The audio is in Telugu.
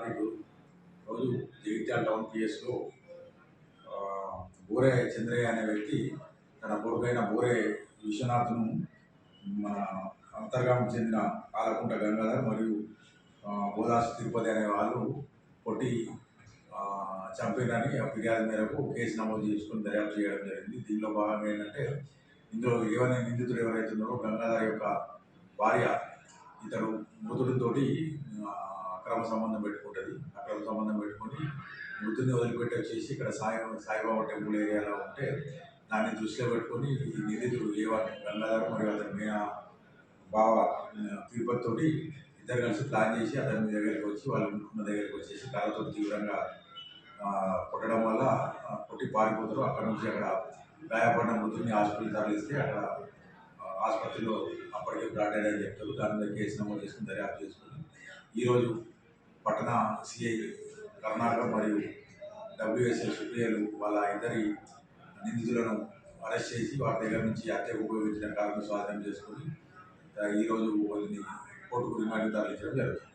రోజు జగిత్యాల టౌన్ పిఎస్లో బోరే చంద్రయ్య అనే వ్యక్తి తన కొడుకైన బోరే విశ్వనాథ్ను మన అంతర్గామం చెందిన ఆలకుంట గంగాధర్ మరియు బోదాస్ తిరుపతి అనే వాళ్ళు కొట్టి ఆ, ఆ ఫిర్యాదు మేరకు కేసు నమోదు చేసుకుని దర్యాప్తు చేయడం జరిగింది. దీనిలో భాగంగా ఏంటంటే ఇందులో ఎవరైనా నిందితుడు ఎవరైతే ఉన్నారో గంగాధర్ యొక్క భార్య ఇతడు మృతుడితోటి అక్రమ సంబంధం పెట్టుకుంటుంది. అక్రమ సంబంధం పెట్టుకొని మృతుని వదిలిపెట్టి వచ్చేసి ఇక్కడ సాయి సాయిబాబా టెంపుల్ ఏరియాలో ఉంటే దాన్ని దృష్టిలో పెట్టుకొని ఈ నిధులు ఏ గంగాధర్ మరియు అతని మీద బావ ఆ, ఇద్దరు కలిసి ప్లాన్ చేసి అతని మీ దగ్గరికి వచ్చి వాళ్ళ ఉన్న దగ్గరికి వచ్చేసి కళ్ళతో తీవ్రంగా కొట్టడం వల్ల కొట్టి పారిపోతారు అక్కడ నుంచి అక్కడ గాయపడిన మృతుని హాస్పిటల్ తరలిస్తే అక్కడ ఆసుపత్రిలో అప్పటికే బ్రాడ్ అని చెప్తారు. దాని మీద కేసు నమోదు చేసుకుని దర్యాప్తు చేసుకుని ఈరోజు పట్టణ సిఐ కర్ణాటక మరియు డబ్ల్యూఎస్ఎల్ సుప్రియలు వాళ్ళ ఇద్దరి నిందితులను అరెస్ట్ చేసి వారి దగ్గర నుంచి హత్యకు ఉపయోగించిన కారణం స్వాధీనం చేసుకుని ఈరోజు వాళ్ళని కోర్టుకు రిమాండ్ తరలించడం జరుగుతుంది.